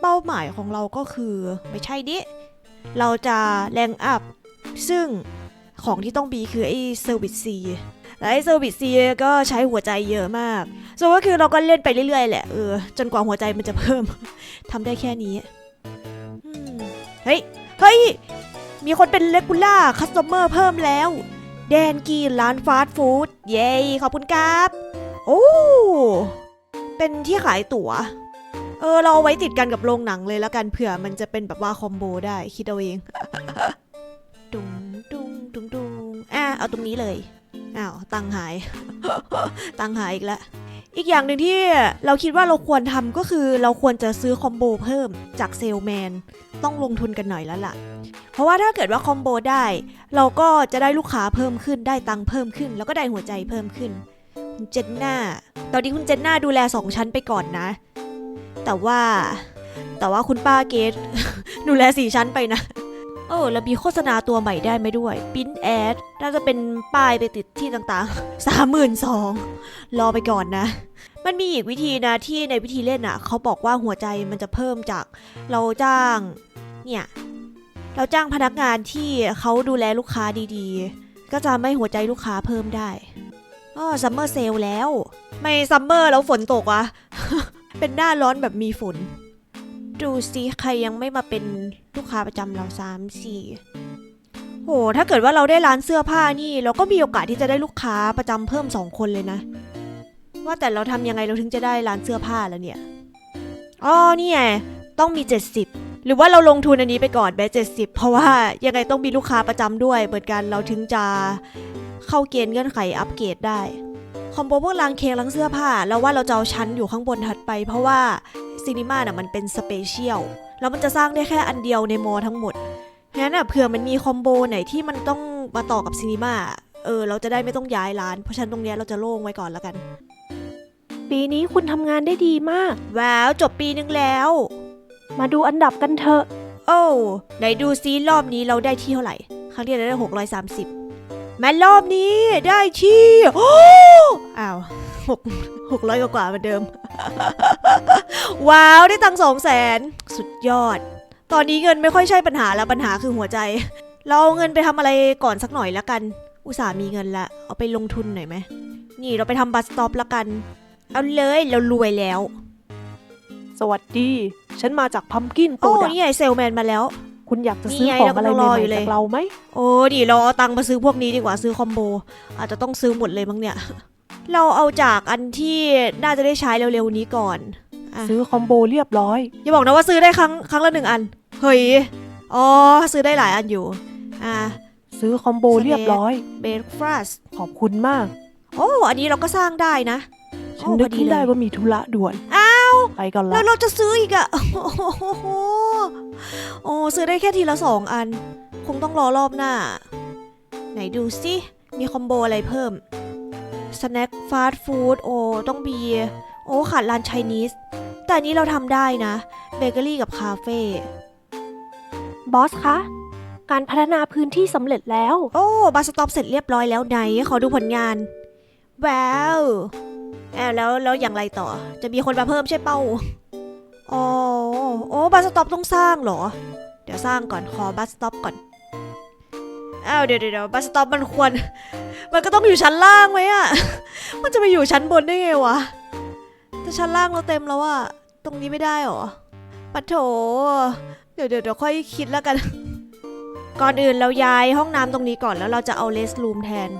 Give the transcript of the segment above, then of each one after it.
เป้าหมายของเราก็คือไม่ใช่ดิ เราจะแรงอัพ ซึ่งของที่ต้องบีคือไอ้เซอร์วิสซีและไอ้เซอร์วิสซีก็ใช้หัวใจเยอะมากส่วนก็คือเราก็เล่นไปเรื่อยๆแหละเออจนกว่าหัวใจมันจะเพิ่มทำได้แค่นี้เฮ้ย เฮ้ย มีคนเป็นเลกูล่าคัสเตอร์เพิ่มแล้ว แดนกีร้านฟาสต์ฟู้ดเย้ขอบคุณครับ โอ้ เป็นที่ขายตั๋ว เออเราเอาไว้ติดกันกับโรงหนังเลยแล้วกันเผื่อมันจะเป็นแบบว่าคอมโบได้คิดเอาเองดุงดุงดุงดุงอะเอาตรงนี้เลยอ้าวตังค์หาย ตังค์หายอีกแล้วอีกอย่างหนึ่งที่เราคิดว่าเราควรทำก็คือเราควรจะซื้อคอมโบเพิ่มจากเซลแมนต้องลงทุนกันหน่อยแล้วล่ะ เพราะว่าถ้าเกิดว่าคอมโบได้ เราก็จะได้ลูกค้าเพิ่มขึ้นได้ตังค์เพิ่มขึ้น แล้วก็ได้หัวใจเพิ่มขึ้นคุณเจนน่าตอนนี้คุณเจนน่าดูแลสองชั้นไปก่อนนะ แต่ว่าแต่ว่าคุณป้าเกตดูแลสี่ชั้นไปนะเออแล้วมีโฆษณาตัวใหม่ได้ไหมด้วยปิ้นแอดน่าจะเป็นป้ายไปติดที่ต่างๆสามหมื่นสองรอไปก่อนนะ มันมีอีกวิธีนะที่ในวิธีเล่นอะเขาบอกว่าหัวใจมันจะเพิ่มจากเราจ้างเนี่ยเราจ้างพนักงานที่เขาดูแลลูกค้าดีๆ ก็จะไม่หัวใจลูกค้าเพิ่มได้อ๋อซัมเมอร์เซลแล้ว ไม่ซัมเมอร์แล้วฝนตกอะ เป็นหน้าร้อนแบบมีฝน ดูสิใครยังไม่มาเป็นลูกค้าประจำเราสามสี่โหถ้าเกิดว่าเราได้ร้านเสื้อผ้านี่ เราก็มีโอกาสที่จะได้ลูกค้าประจำเพิ่มสองคนเลยนะ ว่าแต่เราทำยังไงเราถึงจะได้ร้านเสื้อผ้าแล้วเนี่ยอ๋อนี่ไงต้องมี 70 หรือว่าเราลงทุนอันนี้ไปก่อนแบเจ็ดสิบเพราะว่ายังไงต้องมีลูกค้าประจำด้วยเหมือนกันเราถึงจะเข้าเกณฑ์เงื่อนไขอัปเกรดได้ คอมโบพวกรางเค้กรงเสื้อผ้าเราว่าเราจะเอาชั้นอยู่ข้างบนถัดไป เพราะว่าซีนีมาน่ะมันเป็นสเปเชียลแล้วมันจะสร้างได้แค่อันเดียวในมอทั้งหมดงั้นอะเผื่อมันมีคอมโบไหนที่มันต้องมาต่อกับซีนีมาเออเราจะได้ไม่ต้องย้ายร้าน เพราะชั้นตรงนี้เราจะโล่งไว้ก่อนแล้วกัน ปีนี้คุณทำงานได้ดีมากว้าวจบปีนึงแล้ว มาดูอันดับกันเถอะ โอ้ไหนดูซีรอบนี้เราได้ที่เท่าไหร่ ครั้งที่แล้วได้630 แมารอบนี้ได้ชี่อ้าวหกหกร้อยกว่าเหมือนเดิม ว้าวได้ตังสองแสนสุดยอด ตอนนี้เงินไม่ค่อยใช่ปัญหาแล้วปัญหาคือหัวใจ เราเอาเงินไปทำอะไรก่อนสักหน่อยละกัน อุตส่ามีเงินละ เอาไปลงทุนหน่อยไหมนี่เราไปทำบัสต็อปละกัน เอาเลยเรารวยแล้ว สวัสดี ฉันมาจากพัมกินโตรดโอ้นี่ไงเซลแมนมาแล้ว คุณอยากจะซื้อนี่ไงของอะไรเราใหรอม่อยู่ๆเลยจากเราไหมโอ้ดิเราเอาตังค์มาซื้อพวกนี้ดีกว่าซื้อคอมโบ อาจจะต้องซื้อหมดเลยมั้งเนี่ย เราเอาจากอันที่น่าจะได้ใช้เร็วๆนี้ก่อนอะซื้อคอมโบเรียบร้อย อย่าบอกนะว่าซื้อได้ครั้งครั้งละหนึ่งอัน เฮ้ย อ๋อ ซื้อได้หลายอันอยู่ อ่า ซื้อคอมโบเรียบร้อย เบรกฟรัสขอบคุณมาก โอ้ อันนี้เราก็สร้างได้นะ ฉันนึกโอ้พอดีขึ้นได้เลยว่ามีธุระด่วนอ้าว ไปก่อนแล้ละวเราจะซื้ออีกอะโอ้โหโอ้ซื้อได้แค่ทีละสองอัน คงต้องรอรอบหน้า ไหนดูสิมีคอมโบอะไรเพิ่มสแน็คฟาสต์ฟู้ดโอ้ต้องมีโอ้ขาดร้านไชนีสแต่อันนี้เราทำได้นะเบเกอรี่กับคาเฟ่บอสคะ การพัฒนาพื้นที่สำเร็จแล้ว โอ้บัสสต็อปเสร็จเรียบร้อยแล้วไหน ขอดูผลงาน ว้าว แอบแล้วแล้วอย่างไรต่อ จะมีคนมาเพิ่มใช่เป้าอ๋อโอ้บัสต็อปต้องสร้างเหรอ เดี๋ยวสร้างก่อนขอบัสต็อปก่อนอ้าวเดี๋ยวเดี๋ยวเดี๋ยวบัสต็อปมันควร มันก็ต้องอยู่ชั้นล่างไหมอะมันจะไปอยู่ชั้นบนได้ไงวะแต่ชั้นล่างเราเต็มแล้วอะตรงนี้ไม่ได้หรอปัดโถ เดี๋ยวเดี๋ยวเดี๋ยวค่อยคิดแล้วกัน ก่อนอื่นเราย้ายห้องน้ำตรงนี้ก่อนแล้วเราจะเอาเลส o ูมแทน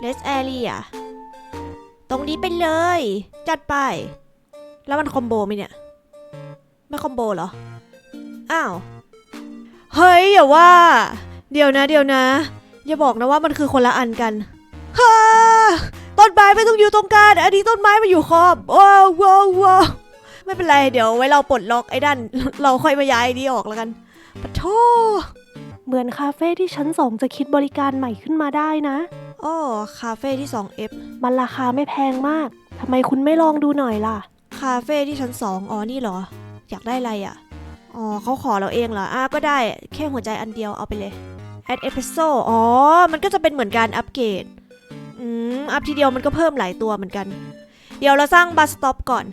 เลสแอเรีย ตรงนี้ไปเลย จัดไป แล้วมันคอมโบไหมเนี่ย ไม่คอมโบเหรอ อ้าว เฮ้ย อย่าว่า เดี๋ยวนะ เดี๋ยวนะ อย่าบอกนะว่ามันคือคนละอันกันฮ่าต้นไม้ไม่ต้องอยู่ตรงกลางอันนี้ต้นไม้มาอยู่ขอบว้าวว้าวว้าวไม่เป็นไรเดี๋ยวไว้เราปลดล็อกไอ้ด้านเราค่อยมาย้ายไอ้นี้ออกแล้วกันปะโทเหมือนคาเฟ่ที่ชั้นสองจะคิดบริการใหม่ขึ้นมาได้นะ โอ้คาเฟ่ที่ 2F มันราคาไม่แพงมาก ทำไมคุณไม่ลองดูหน่อยล่ะ คาเฟ่ที่ชั้น2อ๋อนี่เหรอ อยากได้อะไรอะ อ๋อเขาขอเราเองเหรออะก็ได้แค่หัวใจอันเดียวเอาไปเลย add espresso อ๋อ มันก็จะเป็นเหมือนการอัปเกรด อืม อัพทีเดียวมันก็เพิ่มหลายตัวเหมือนกัน เดี๋ยวเราสร้างบัสสต็อปก่อน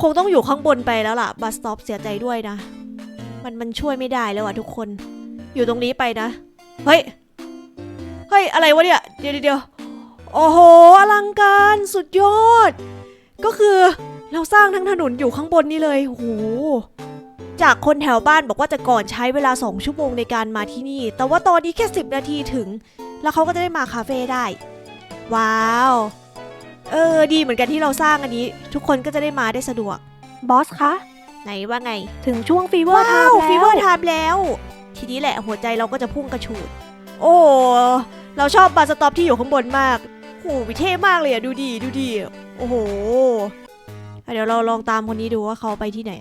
คงต้องอยู่ข้างบนไปแล้วล่ะบัสสต็อปเสียใจด้วยนะ มันมันช่วยไม่ได้แล้วอะทุกคน อยู่ตรงนี้ไปนะ เฮ้ยเฮ้ยอะไรวะเนี่ยเดี๋ยวเดี๋ยวเดี๋ยวโอ้โหอลังการสุดยอด ก็คือเราสร้างทั้งถนนอยู่ข้างบนนี่เลยโอ้โหจากคนแถวบ้านบอกว่าจะก่อนใช้เวลา 2 ชั่วโมงในการมาที่นี่ แต่ว่าตอนนี้แค่ 10 นาทีถึง แล้วเขาก็จะได้มาคาเฟ่ได้ ว้าว เออ ดีเหมือนกันที่เราสร้างอันนี้ ทุกคนก็จะได้มาได้สะดวก บอสคะ ไหนว่าไง ถึงช่วงฟีเวอร์ไทว้าวม์แล้วฟีเวอร์ไทม์แล้ว ทีนี้แหละหัวใจเราก็จะพุ่งกระฉูด โอ้ เราชอบบาร์สต็อปที่อยู่ข้างบนมากโหวิเท่มากเลยอะดูดีดูดีโอ้โห เดี๋ยวเราลองตามคนนี้ดูว่าเขาไปที่ไหน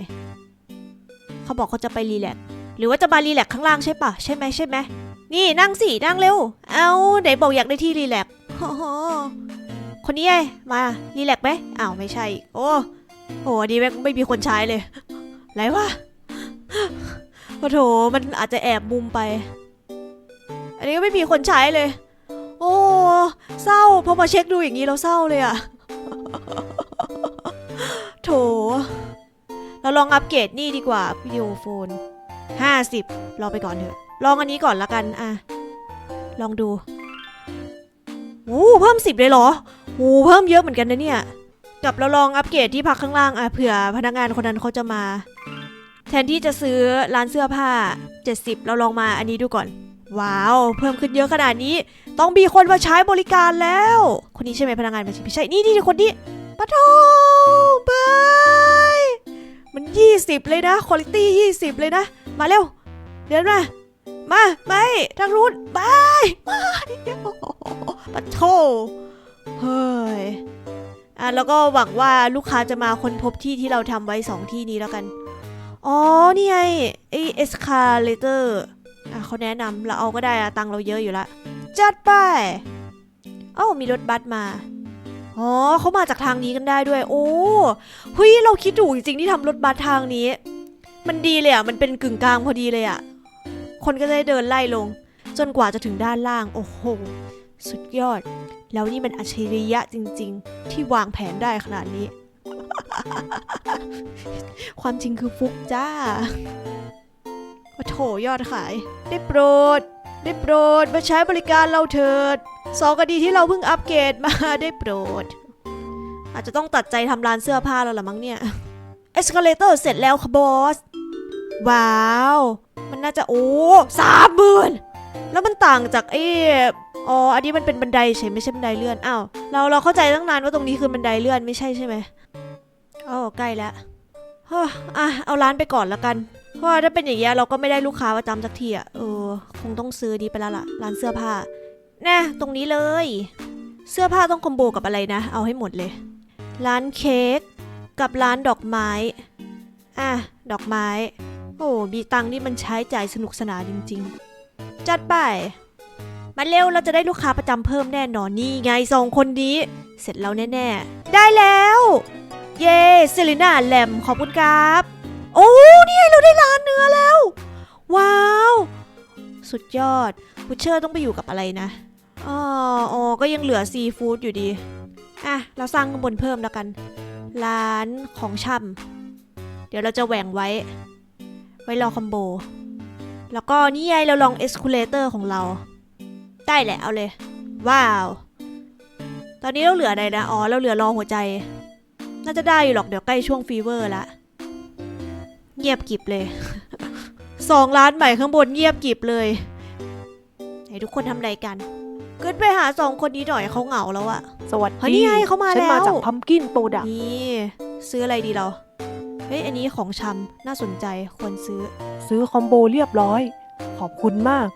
เขาบอกเขาจะไปรีแลกซ์หรือว่าจะมารีแลกซ์ข้างล่างใช่ปะใช่ไหมใช่ไหมนี่นั่งสินั่งเร็ว เอาไหนบอกอยากได้ที่รีแลกซ์คนนี้ไงมารีแลกซ์ไหมอ้าวไม่ใช่ โอ้โหดีแม่ไม่มีคนใช้เลย ไรวะโอ้โถมันอาจจะแอบมุมไป อันนี้ก็ไม่มีคนใช้เลย โอ้เศร้าพอมาเช็คดูอย่างนี้เราเศร้าเลยอะโถเราลองอัปเกรดนี่ดีกว่าวิดีโอโฟน 50 รอไปก่อนเถอะ ลองอันนี้ก่อนละกันอะลองดูโอ้เพิ่ม 10 เลยเหรอโอ้เพิ่มเยอะเหมือนกันนะเนี่ย กับเราลองอัปเกรดที่พักข้างล่างอะเผื่อพนักงานคนนั้นเขาจะมา แทนที่จะซื้อร้านเสื้อผ้า 70 เราลองมาอันนี้ดูก่อน ว้าว เพิ่มขึ้นเยอะขนาดนี้ ต้องมีคนมาใช้บริการแล้ว คนนี้ใช่ไหมพนักงานไม่ใช่ไม่ใช่ นี่นี่คนนี้ปะโทบายมัน 20 เลยนะคุณภาพ20เลยนะ มาเร็ว เดินมา มา ไม่ทางนู้นบายบายปะโทเฮ้ยอะแล้วก็หวังว่าลูกค้าจะมาค้นพบที่ที่เราทำไว้สองที่นี้แล้วกัน อ๋อ นี่ไงไอเอสคาเลเตอร์ อะเขาแนะนำเราเอาก็ได้อะตังเราเยอะอยู่ละจัดไปเอ้ามีรถบัสมาอ๋อเขามาจากทางนี้กันได้ด้วย โอ้เฮ้ยเราคิดถูกจริงๆที่ทำรถบัสทางนี้ มันดีเลยอะมันเป็นกึ่งกลางพอดีเลยอะคนก็จะได้เดินไล่ลง จนกว่าจะถึงด้านล่าง โอ้โห สุดยอด แล้วนี่มันอัจฉริยะจริง ๆ ที่วางแผนได้ขนาดนี้ ความจริงคือฟุกจ้า โอ้โถยอดขาย ได้โปรด ได้โปรดมาใช้บริการเราเถิดสองคดีที่เราเพิ่งอัปเกรดมาได้โปรด อาจจะต้องตัดใจทำร้านเสื้อผ้าแล้วละมั้งเนี่ยเอสคาเลเตอร์เสร็จแล้วค่ะบอส ว้าว มันน่าจะโอ้สามหมื่นแล้วมันต่างจากไอ้อ๋อ อันนี้มันเป็นบันไดใช่ไหมไม่ใช่บันไดเลื่อน อ้าว เราเราเข้าใจตั้งนานว่าตรงนี้คือบันไดเลื่อนไม่ใช่ใช่ไหมโอ้ใกล้แล้วเฮ้ออะ เอาร้านไปก่อนละกัน ราะถ้าเป็นอย่างเงี้ยเราก็ไม่ได้ลูกค้าประจำสักทีอะเออ คงต้องซื้อนี้ไปแล้วล่ะร้านเสื้อผ้าแน่ตรงนี้เลย เสื้อผ้าต้องคอมโบกับอะไรนะ เอาให้หมดเลย ร้านเค้กกับร้านดอกไม้ อะ ดอกไม้ โอ้มีตังค์นี่มันใช้จ่ายสนุกสนานจริง ๆ จัดไปมาเร็วเราจะได้ลูกค้าประจำเพิ่มแน่นอนนี่ไงสองคนนี้ เสร็จแล้วแน่ ๆ ได้แล้ว เย้เซเลน่าแลมขอบคุณครับ โอ้นี่ไงเราได้ร้านเนื้อแล้ว ว้าว สุดยอดบูเชอร์ต้องไปอยู่กับอะไรนะอ๋ออ๋อก็ยังเหลือซีฟู้ดอยู่ดี อะ เราสร้างข้างบนเพิ่มแล้วกัน ร้านของชำเดี๋ยวเราจะแหว่งไว้ ไว้รอคอมโบ แล้วก็นี่ไงเราลองเอสคูเลเตอร์ของเรา ได้แหละเอาเลย ว้าว ตอนนี้เราเหลืออะไรนะ อ๋อ เราเหลือรอหัวใจ น่าจะได้อยู่หรอกเดี๋ยวใกล้ช่วงฟีเวอร์ละ เงียบกริบเลย สองล้านใหม่ข้างบนเงียบกริบเลยไหนทุกคนทำอะไรกันเกิดไปหาสองคนนี้หน่อยเขาเหงาแล้วอะสวัสเฮ้ยดีนี่ไงเขามาฉันมาแล้วจากพัมกินโปรดักนี่ซื้ออะไรดีเราเฮ้ยอันนี้ของชำน่าสนใจควรซื้อ ซื้อคอมโบเรียบร้อย ขอบคุณมาก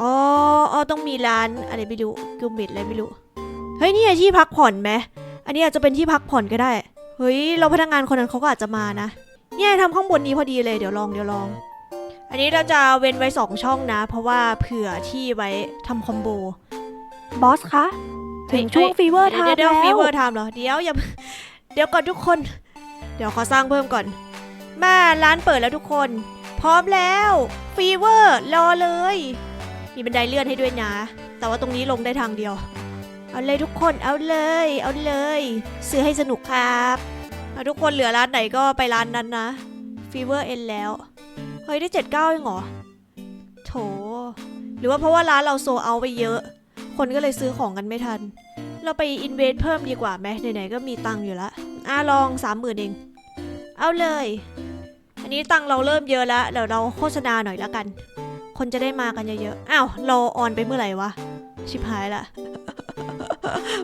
อ๋ออ๋อต้องมีร้านอะไรไม่รู้กิลเมดอะไรไม่รู้เฮ้ยนี่ไงที่พักผ่อนไหมอันนี้อาจจะเป็นที่พักผ่อนก็ได้ เฮ้ยเราพนักงานคนนั้นเขาก็อาจจะมานะ เนี่ยทำข้างบนนี้พอดีเลยเดี๋ยวลองเดี๋ยวลอง อันนี้เราจะเว้นไว้สองช่องนะ เพราะว่าเผื่อที่ไว้ทำคอมโบบอสคะถึงช่วงฟีเวอร์ไทเดี๋ยวม์เดี๋ยวแล้ฟีวเวอร์ไทม์เหรอ เดี๋ยวอย่าเดี๋ยวก่อนทุกคน เดี๋ยวขอสร้างเพิ่มก่อน มาร้านเปิดแล้วทุกคน พร้อมแล้วฟีเวอร์รอเลย มีบันไดเลื่อนให้ด้วยนะ แต่ว่าตรงนี้ลงได้ทางเดียว เอาเลยทุกคนเอาเลย เอาเลย ซื้อให้สนุกครับมอะ ทุกคนเหลือร้านไหนก็ไปร้านนั้นนะฟีเวอร์เอ็นแล้ว เฮ้ยได้เจ็ดเก้าเองเหรอ โถ หรือว่าเพราะว่าร้านเราโซเอาไปเยอะ คนก็เลยซื้อของกันไม่ทัน เราไปอินเวสเพิ่มดีกว่าไหมไหนๆก็มีตังค์อยู่ละอะลองสามหมื่นเอง เอาเลย อันนี้ตังค์เราเริ่มเยอะแล้วเดี๋ยวเราโฆษณาหน่อยละกัน คนจะได้มากันเยอะๆ อ้าวเราออนไปเมื่อไหร่วะ ชิบหายละ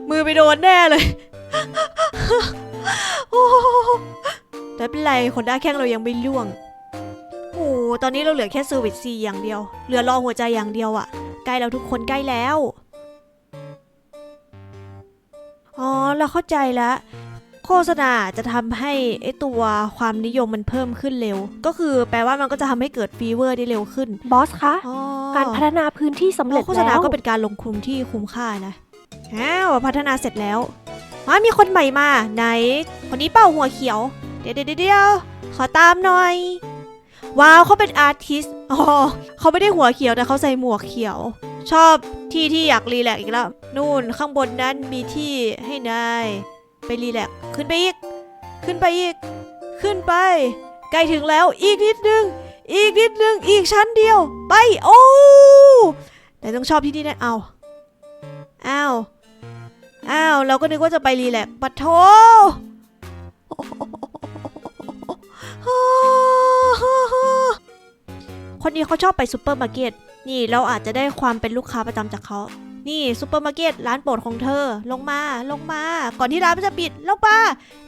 มือไปโดนแน่เลย แต่ไม่เป็นไรคนได้าแข้งเรายังไม่ล่วง โอ้โหตอนนี้เราเหลือแค่เซอร์วิสซีอย่างเดียว เหลือรอหัวใจอย่างเดียวอะใกล้เราทุกคนใกล้แล้ว อ๋อ เราเข้าใจแล้ว โฆษณาจะทำให้ไอตัวความนิยมมันเพิ่มขึ้นเร็ว ก็คือแปลว่ามันก็จะทำให้เกิดฟีเวอร์ได้เร็วขึ้น บอสคะอ๋อการพัฒนาพื้นที่สำเร็จโฆษณาแล้วก็เป็นการลงทุนที่คุ้มค่านะอ้าวพัฒนาเสร็จแล้ว มามีคนใหม่มา ไหน คนนี้เป้าหัวเขียวเดี๋ยว เดี๋ยวเดี๋ยวขอตามหน่อย ว้าวเขาเป็นอาร์ติสอ๋อเขาไม่ได้หัวเขียวแต่เขาใส่หมวกเขียว ชอบที่ที่อยากรีแลกอีกแล้ว นู่นข้างบนนั้นมีที่ให้นายไปรีแลกขึ้นไปอีก ขึ้นไปอีก ขึ้นไป ใกล้ถึงแล้วอีกนิดนึง อีกนิดนึง อีกชั้นเดียว ไป โอ้แต่ต้องชอบที่นี่แน่เอาเอ้า อ้าว เราก็นึกว่าจะไปรีแลกซ์ปัดโทคนนี้เขาชอบไปซูเปอร์มาร์เก็ต นี่เราอาจจะได้ความเป็นลูกค้าประจำจากเขา นี่ซูเปอร์มาร์เก็ตร้านโปรดของเธอ ลงมา ลงมา ก่อนที่ร้านมันจะปิด ลงมา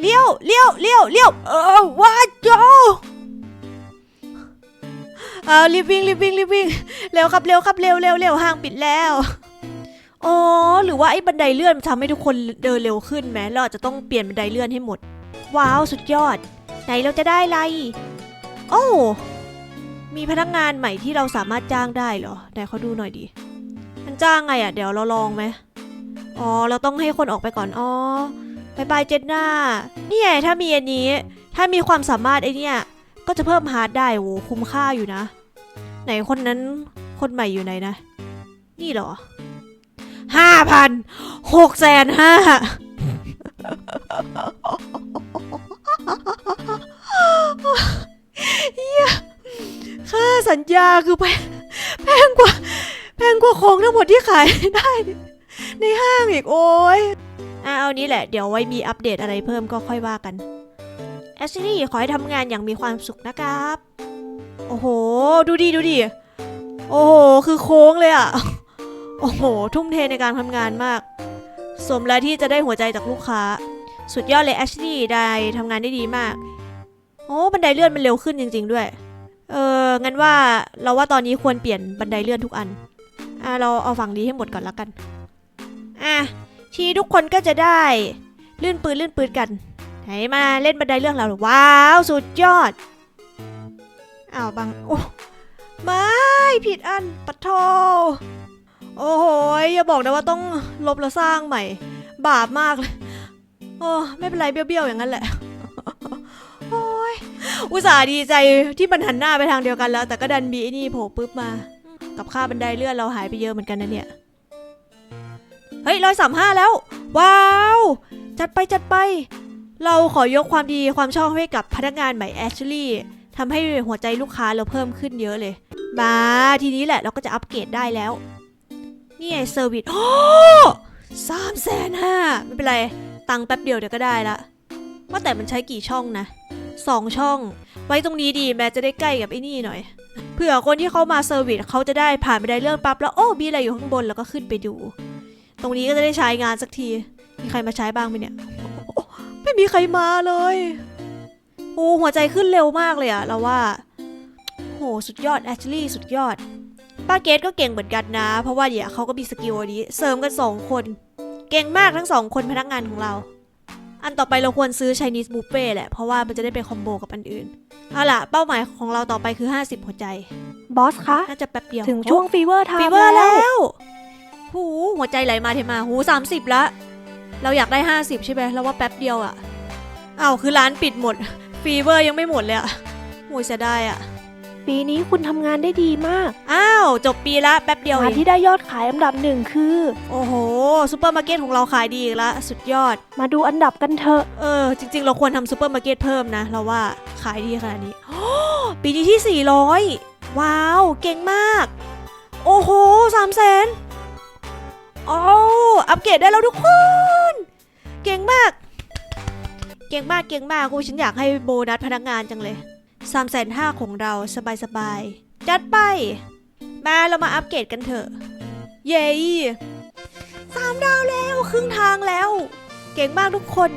เลี้ยว เลี้ยว เลี้ยว เลี้ยว เออว้าโจเออรีบวิ่งรีบวิ่งรีบวิ่ง เร็วครับ เร็วครับ เร็วเร็วเร็วห้างปิดแล้ว อ๋อหรือว่าไอ้บันไดเลื่อนทำให้ทุกคนเดินเร็วขึ้นไหมเราอาจจะต้องเปลี่ยนบันไดเลื่อนให้หมด ว้าวสุดยอด ไหนเราจะได้อะไรโอ้มีพนักงานใหม่ที่เราสามารถจ้างได้เหรอไหนเขาดูหน่อยดิมันจ้างไงอะเดี๋ยวเราลองไหมอ๋อเราต้องให้คนออกไปก่อนอ๋อบายบายเจนน่านี่ไงถ้ามีอันนี้ ถ้ามีความสามารถไอเนี่ยก็จะเพิ่มฮาร์ดได้โหคุ้มค่าอยู่นะ ไหนคนนั้นคนใหม่อยู่ไหนนะ นี่เหรอ ห้าพันหกแสนห้าค่าสัญญาคือแพงแพงกว่า แพงกว่าของทั้งหมดที่ขายได้ ในห้างอีกโอ้ยอะเอานี้แหละ เดี๋ยวไว้มีอัปเดตอะไรเพิ่มก็ค่อยว่ากันแอชลี่ขอให้ทำงานอย่างมีความสุขนะครับ โอ้โห ดูดิ ดูดิ โอ้โห คือโค้งเลยอะ โอ้โห ทุ่มเทในการทำงานมาก สมแล้วที่จะได้หัวใจจากลูกค้า สุดยอดเลยแอชลี่ได้ทำงานได้ดีมาก โอ้บันไดเลื่อนมันเร็วขึ้นจริง ๆ ด้วย เอองั้นว่าเราว่าตอนนี้ควรเปลี่ยนบันไดเลื่อนทุกอัน อะเราเอาฝั่งนี้ให้หมดก่อนละกัน อะทีทุกคนก็จะได้ลื่นปืนลื่นปืนกันไหนมาเล่นบันไดเลื่อนเราว้าว สุดยอดอ้าวบังโอ้ไม่ผิดอันปะโท โอ้โหยอย่าบอกนะว่าต้องลบแล้วสร้างใหม่ บาปมากเลย โอ้ไม่เป็นไรเบี้ยวๆอย่างนั้นแหละโอ้ยอุตส่าห์ดีใจที่มันหันหน้าไปทางเดียวกันแล้ว แต่ก็ดันมีไอ้นี่โผล่ปุ๊บมา กับค่าบันไดเลื่อนเราหายไปเยอะเหมือนกันนะเนี่ยเฮ้ยร้อยสามห้าแล้ว ว้าว จัดไปจัดไป เราขอยกความดีความชอบให้กับพนักงานใหม่แอชลี่ทำให้หัวใจลูกค้าเราเพิ่มขึ้นเยอะเลย มาทีนี้แหละเราก็จะอัปเกรดได้แล้ว นี่ไงเซอร์วิสโอ้สามแสนห้าไม่เป็นไร ตังค์แป๊บเดียวเดี๋ยวก็ได้ละ ว่าแต่มันใช้กี่ช่องนะสองช่อง ไว้ตรงนี้ดีแม่จะได้ใกล้กับไอ้นี่หน่อย เผื่อคนที่เขามาเซอร์วิสเขาจะได้ผ่านไปได้เรื่องปั๊บแล้วโอ้มีอะไรอยู่ข้างบนแล้วก็ขึ้นไปดู ตรงนี้ก็จะได้ใช้งานสักที มีใครมาใช้บ้างไหมเนี่ย ไม่มีใครมาเลย โอ้หัวใจขึ้นเร็วมากเลยอะเราว่าโหสุดยอดแอชลี่สุดยอด ป้าเกตก็เก่งเหมือนกันนะ เพราะว่าเดี๋ยวเขาก็มีสกิลอันนี้ เสริมกันสองคน เก่งมากทั้งสองคนพนักงานของเรา อันต่อไปเราควรซื้อ Chinese buffet แหละ เพราะว่ามันจะได้ไปคอมโบกับอันอื่น เอาล่ะ เป้าหมายของเราต่อไปคือ 50 หัวใจ บอสคะ น่าจะแป๊บเดียว ถึงช่วงฟีเวอร์ไทฟีม์เวอร์แล้แล้ววหูหัวใจไหลมาเทมา หูสามสิบละ เราอยากได้ 50 ใช่ไหมเราว่าแป๊บเดียวอะอ้าวคือร้านปิดหมด ฟีเวอร์ยังไม่หมดเลยอะโหเสียดายอะ ปีนี้คุณทำงานได้ดีมาก อ้าว จบปีละแป๊บเดียวเองงานที่ได้ยอดขายอันดับหนึ่งคือ โอ้โหซูเปอร์มาร์เก็ตของเราขายดีอีกแล้วสุดยอด มาดูอันดับกันเถอะ เออ จริง ๆ เราควรทำซูเปอร์มาร์เก็ตเพิ่มนะ เราว่าขายดีขนาดนี้ ปีนี้ที่ 400 ว้าว เก่งมาก โอ้โหสามแสนโอ้อัปเกรดได้แล้วทุกคน เก่งมาก เก่งมากเก่งมากกูฉันอยากให้โบนัสพนักงานจังเลย สามแสนห้าของเราสบายๆ จัดไป มาเรามาอัปเกรดกันเถอะ เย้สามดาวแล้วครึ่งทางแล้ว เก่งมากทุกคน